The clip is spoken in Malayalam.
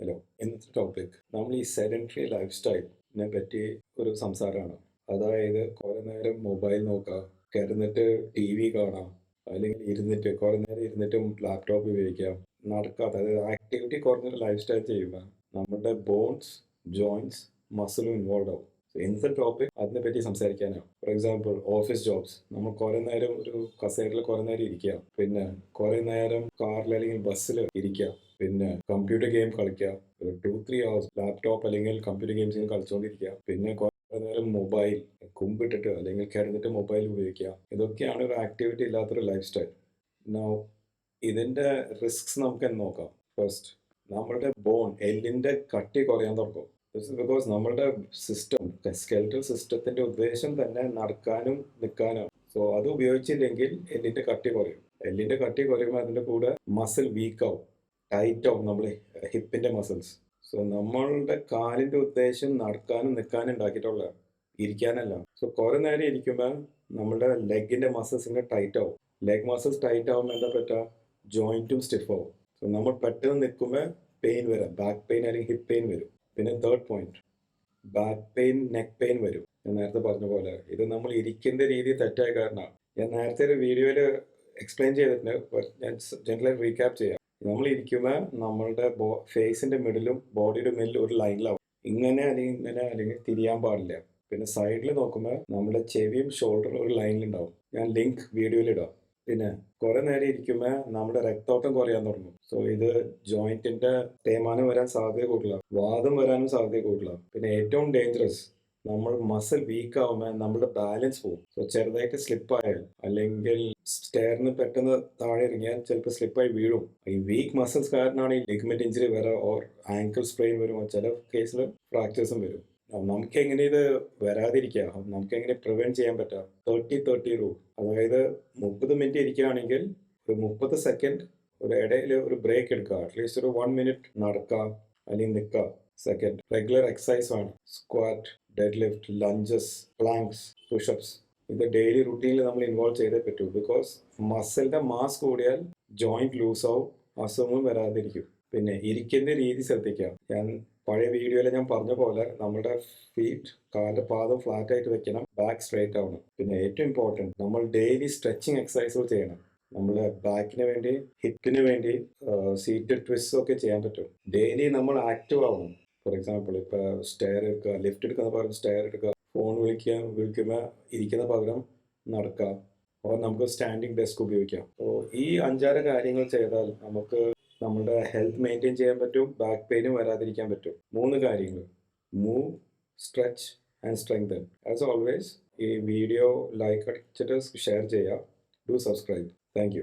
ഹലോ ഇന്നത്തെ ടോപ്പിക് നമ്മൾ ഈ സെഡന്ററി ലൈഫ് സ്റ്റൈലിനെ പറ്റി ഒരു സംസാരമാണ്. അതായത് കുറേ നേരം മൊബൈൽ നോക്കുക കിടന്നിട്ട് ടി വി കാണാം അല്ലെങ്കിൽ ഇരുന്നിട്ട് കുറേ നേരം ഇരുന്നിട്ടും ലാപ്ടോപ്പ് ഉപയോഗിക്കാം നടക്കാത്ത അതായത് ആക്ടിവിറ്റി കുറഞ്ഞൊരു ലൈഫ് സ്റ്റൈൽ ചെയ്യുമ്പോൾ നമ്മുടെ ബോൺസ് ജോയിൻസ് മസിലും ഇൻവോൾവ് ആവും. ഇന്നത്തെ ടോപ്പിക് അതിനെ പറ്റി സംസാരിക്കാനാണ് ഫോർ എക്സാമ്പിൾ ഓഫീസ് ജോബ്സ് നമ്മൾ കുറേ നേരം ഒരു കസേരയിൽ കുറേ നേരം ഇരിക്കുക പിന്നെ കുറേ നേരം കാറിൽ അല്ലെങ്കിൽ ബസ്സിൽ ഇരിക്കുക പിന്നെ കമ്പ്യൂട്ടർ ഗെയിം കളിക്കുക ഒരു ടു ത്രീ അവേഴ്സ് ലാപ്ടോപ്പ് അല്ലെങ്കിൽ കമ്പ്യൂട്ടർ ഗെയിംസ് കളിച്ചുകൊണ്ടിരിക്കുക പിന്നെ കുറേ നേരം മൊബൈൽ കുമ്പിട്ടിട്ട് അല്ലെങ്കിൽ കിടന്നിട്ട് മൊബൈൽ ഉപയോഗിക്കുക ഇതൊക്കെയാണ് ഒരു ആക്ടിവിറ്റി ഇല്ലാത്തൊരു ലൈഫ് സ്റ്റൈൽ നോ ഇതിന്റെ റിസ്ക്സ് നമുക്ക് നോക്കാം? ഫസ്റ്റ് നമ്മളുടെ ബോൺ എല്ലിന്റെ കട്ടി കുറയാൻ തുടങ്ങും. ബിക്കോസ് നമ്മളുടെ സിസ്റ്റം സ്കെൽറ്റൽ സിസ്റ്റത്തിന്റെ ഉദ്ദേശം തന്നെ നടക്കാനും നിൽക്കാനാണ് സോ അത് ഉപയോഗിച്ചില്ലെങ്കിൽ എല്ലിന്റെ കട്ടി കുറയും എല്ലിന്റെ കട്ടി കുറയുമ്പോൾ അതിന്റെ കൂടെ മസിൽ വീക്ക് ആവും. ടൈറ്റ് ആവും നമ്മൾ ഹിപ്പിന്റെ മസിൽസ് സോ നമ്മളുടെ കാലിന്റെ ഉദ്ദേശം നടക്കാനും നിൽക്കാനും ഉണ്ടാക്കിയിട്ടുള്ളതാണ് ഇരിക്കാനല്ല. സോ കുറെ നേരം ഇരിക്കുമ്പോൾ നമ്മുടെ ലെഗിന്റെ മസിൽസ് ഇങ്ങനെ ടൈറ്റ് ആവും. ലെഗ് മസിൽസ് ടൈറ്റ് ആവുമ്പോൾ എന്താ പറ്റുക ജോയിന്റും സ്റ്റിഫ് ആവും. സോ നമ്മൾ പെട്ടെന്ന് നിൽക്കുമ്പോൾ പെയിൻ വരാം. ബാക്ക് പെയിൻ അല്ലെങ്കിൽ ഹിപ്പ് പെയിൻ വരും. പിന്നെ third point back pain neck pain വരും. ഞാൻ നേരത്തെ പറഞ്ഞ പോലെ ഇത് നമ്മൾ ഇരിക്കുന്ന രീതി തെറ്റായ കാരണമാണ്. ഞാൻ നേരത്തെ ഒരു വീഡിയോയിൽ എക്സ്പ്ലെയിൻ ചെയ്തിട്ടുണ്ട്. ഞാൻ ജനറലി റീക്യാപ്പ് ചെയ്യാം. നമ്മൾ ഇരിക്കുമ്പോൾ നമ്മളുടെ ബോ ഫേസിന്റെ മിഡിലും ബോഡിയുടെ മിഡിലും ഒരു ലൈനിലാവും ഇങ്ങനെ അല്ലെങ്കിൽ ഇങ്ങനെ അല്ലെങ്കിൽ തിരിയാൻ പാടില്ല. പിന്നെ സൈഡിൽ നോക്കുമ്പോൾ നമ്മുടെ ചെവിയും ഷോൾഡറും ഒരു ലൈനിലുണ്ടാവും ഞാൻ ലിങ്ക് വീഡിയോയിൽ ഇടാം. പിന്നെ കുറെ നേരം ഇരിക്കുമ്പോൾ നമ്മുടെ രക്തോട്ടം കുറയാൻ തുടങ്ങും. സോ ഇത് ജോയിന്റിന്റെ തേമാനം വരാൻ സാധ്യത കൂടുതലാണ് വാദം വരാനും സാധ്യത കൂടുതലാണ് പിന്നെ ഏറ്റവും ഡേഞ്ചറസ് നമ്മൾ മസിൽ വീക്ക് ആവുമ്പോൾ നമ്മുടെ ബാലൻസ് പോകും സോ ചെറുതായിട്ട് സ്ലിപ്പ് ആയാൽ അല്ലെങ്കിൽ സ്റ്റെയറിന് പെട്ടെന്ന് താഴെ ഇറങ്ങിയാൽ ചിലപ്പോൾ സ്ലിപ്പായി വീഴും. ഈ വീക്ക് മസിൽസ് കാരണമാണ് ഈ ലിഗ്മെന്റ് ഇഞ്ചുറി വരാം ഓർ ആങ്കിൾ സ്പ്രെയിൻ വരുമോ ചില കേസിൽ ഫ്രാക്ചേഴ്സും വരും. നമുക്ക് എങ്ങനെ ഇത് വരാതിരിക്കാം നമുക്ക് എങ്ങനെ പ്രിവെന്റ് ചെയ്യാൻ പറ്റാം തേർട്ടി തേർട്ടി റൂൾ അതായത് മുപ്പത് മിനിറ്റ് ഇരിക്കുകയാണെങ്കിൽ ഒരു മുപ്പത് സെക്കൻഡ് ഒരു ഇടയിൽ ഒരു ബ്രേക്ക് എടുക്കുക. അറ്റ്ലീസ്റ്റ് ഒരു വൺ മിനിറ്റ് നടക്കാം അല്ലെങ്കിൽ നിൽക്കുക സെക്കൻഡ് റെഗുലർ എക്സസൈസ് ആണ് squat dead lift lunges planks pushups ഇത് ഡെയിലി റുട്ടീനിൽ നമ്മൾ ഇൻവോൾവ് ചെയ്തേ പറ്റൂ. ബിക്കോസ് മസിലിന്റെ മാസ് കൂടിയാൽ ജോയിന്റ് ലൂസ് ആവും അസുഖങ്ങളും വരാതിരിക്കും. പിന്നെ ഇരിക്കുന്ന രീതി ശ്രദ്ധിക്കാം ഞാൻ പഴയ വീഡിയോയിൽ ഞാൻ പറഞ്ഞ പോലെ നമ്മുടെ ഫീറ്റ് കാലിന്റെ പാദം ഫ്ലാറ്റ് ആയിട്ട് വെക്കണം. ബാക്ക് സ്ട്രേറ്റ് ആവണം. പിന്നെ ഏറ്റവും ഇമ്പോർട്ടന്റ് നമ്മൾ ഡെയിലി സ്ട്രെച്ചിങ് എക്സസൈസുകൾ ചെയ്യണം. നമ്മൾ ബാക്കിന് വേണ്ടി ഹിപ്പിന് വേണ്ടി സീറ്റ് ട്വിസ്റ്റ് ഒക്കെ ചെയ്യാൻ പറ്റും. ഡെയിലി നമ്മൾ ആക്റ്റീവ് ആവണം. ഫോർ എക്സാമ്പിൾ ഇപ്പോൾ സ്റ്റെയർ എടുക്കുക ലിഫ്റ്റ് എടുക്കുന്ന പകരം സ്റ്റെയർ എടുക്കുക ഫോൺ വിളിക്കുക വിളിക്കുമ്പോൾ ഇരിക്കുന്ന പകരം നടക്കുക. ഓർ നമുക്ക് സ്റ്റാൻഡിങ് ഡെസ്ക് ഉപയോഗിക്കാം. അപ്പോൾ ഈ അഞ്ചാറ് കാര്യങ്ങൾ ചെയ്താൽ നമുക്ക് നമ്മുടെ ഹെൽത്ത് മെയിന്റെയിൻ ചെയ്യാൻ പറ്റും ബാക്ക് പെയിനും വരാതിരിക്കാൻ പറ്റും. മൂന്ന് കാര്യങ്ങൾ. Move stretch and strengthen as always ഈ വീഡിയോ ലൈക്ക് അടിച്ചിട്ട് ഷെയർ ചെയ്യുക. Do subscribe thank